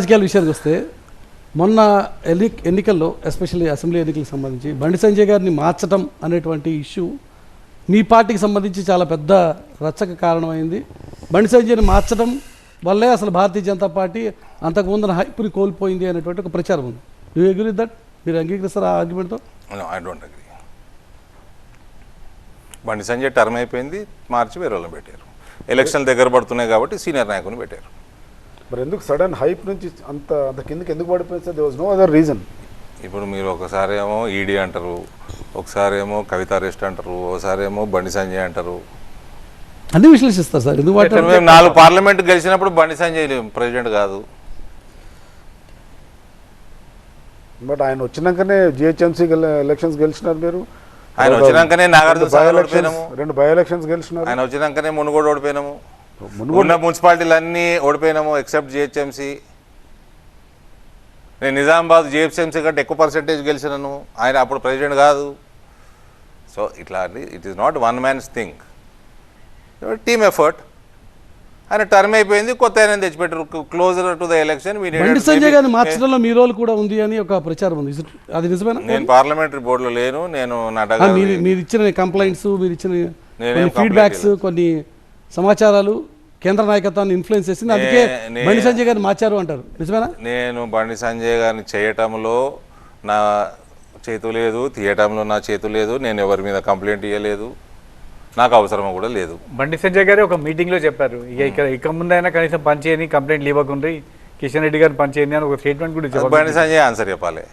రాజకీయాల విషయానికి వస్తే మొన్న ఎన్ని ఎన్నికల్లో ఎస్పెషల్లీ అసెంబ్లీ ఎన్నికలకు సంబంధించి బండి సంజయ్ గారిని మార్చడం అనేటువంటి ఇష్యూ మీ పార్టీకి సంబంధించి చాలా పెద్ద రచ్చక కారణమైంది. బండి సంజయ్ని మార్చడం వల్లే అసలు భారతీయ జనతా పార్టీ అంతకుముందు హైప్ని కోల్పోయింది అనేటువంటి ఒక ప్రచారం ఉంది. యూ అగ్రీ దట్ మీరు అంగీకరిస్తారు ఆ ఆర్గ్యుమెంట్తో I don't agree Bandi Sanjay term అయిపోయింది మార్చి వేరే వాళ్ళని పెట్టారు. ఎలక్షన్ దగ్గర పడుతున్నాయి కాబట్టి సీనియర్ నాయకుని పెట్టారు. మరి ఎందుకు సడన్ హైప్ నుంచి అంత అంత కిందకి ఎందుకు పడిపోయింది sir? They was no other reason ఇప్పుడు మీరు ఒకసారి ఏమో ఈడీ అంటారు ఒకసారి ఏమో కవిత అరెస్ట్ అంటారు ఒకసారి ఏమో బండి సంజయ్ అంటారు. అన్ని విశ్లేషిస్తారు సార్. ఎందుకు మేము నాలుగు పార్లమెంట్ గెలిచినప్పుడు బండి సంజయ్ ప్రెసిడెంట్ కాదు. బట్ ఆయన వచ్చినాకనే జిహెచ్ఎంసీ ఎలక్షన్స్ గెలిచినారు మీరు. ఆయన వచ్చినాకనే నాగార్జున రెండు బై సాగర్ ఎలక్షన్స్ ఓడిపోయినాము. రెండు బై ఎలక్షన్స్ గెలిచినారు. ఆయన వచ్చినాకనే మునుగోడు ఓడిపోయినాము. ఉన్న మున్సిపాలిటీలు అన్నీ ఓడిపోయినాము ఎక్సెప్ట్ జిహెచ్ఎంసీ నేను నిజామాబాద్ జిహెచ్ఎంసీ కంటే ఎక్కువ పర్సెంటేజ్ గెలిచినాను. ఆయన అప్పుడు ప్రెసిడెంట్ కాదు. సో ఇట్లా it is not one man's thing team effort ఆయన టర్మ్ అయిపోయింది కొత్త ఆయన తెచ్చిపెట్టారు. Closer to the election Bandi Sanjay గారిని మార్చడంలో మీ రోల్ కూడా ఉంది అని ఒక ప్రచారం ఉంది. అది నిజమేనా? నేను పార్లమెంటరీ బోర్డులో లేను. నేను ఆ, మీరు ఇచ్చిన కంప్లైంట్స్ మీరు ఇచ్చిన ఫీడ్బ్యాక్స్ కొన్ని సమాచారాలు కేంద్ర నాయకత్వాన్ని ఇన్ఫ్లుయెన్స్ చేసింది. అందుకే బండి సంజయ్ గారిని మార్చారు అంటారు. నిజమేనా? నేను బండి సంజయ్ గారిని చేయటంలో నా చేతు లేదు తీయటంలో నా చేతు లేదు నేను ఎవరి మీద కంప్లైంట్ ఇవ్వలేదు నాకు అవసరం కూడా లేదు. బండి సంజయ్ గారు ఒక మీటింగ్లో చెప్పారు. ఇక ఇక్కడ ఇక ముందైనా కనీసం పనిచేయని కంప్లైంట్ ఇవ్వకుండా కిషన్ రెడ్డి గారిని పనిచేయండి అని ఒక స్టేట్మెంట్ కూడా చెప్పారు బండి సంజయ్ ఆన్సర్ చెప్పాలి.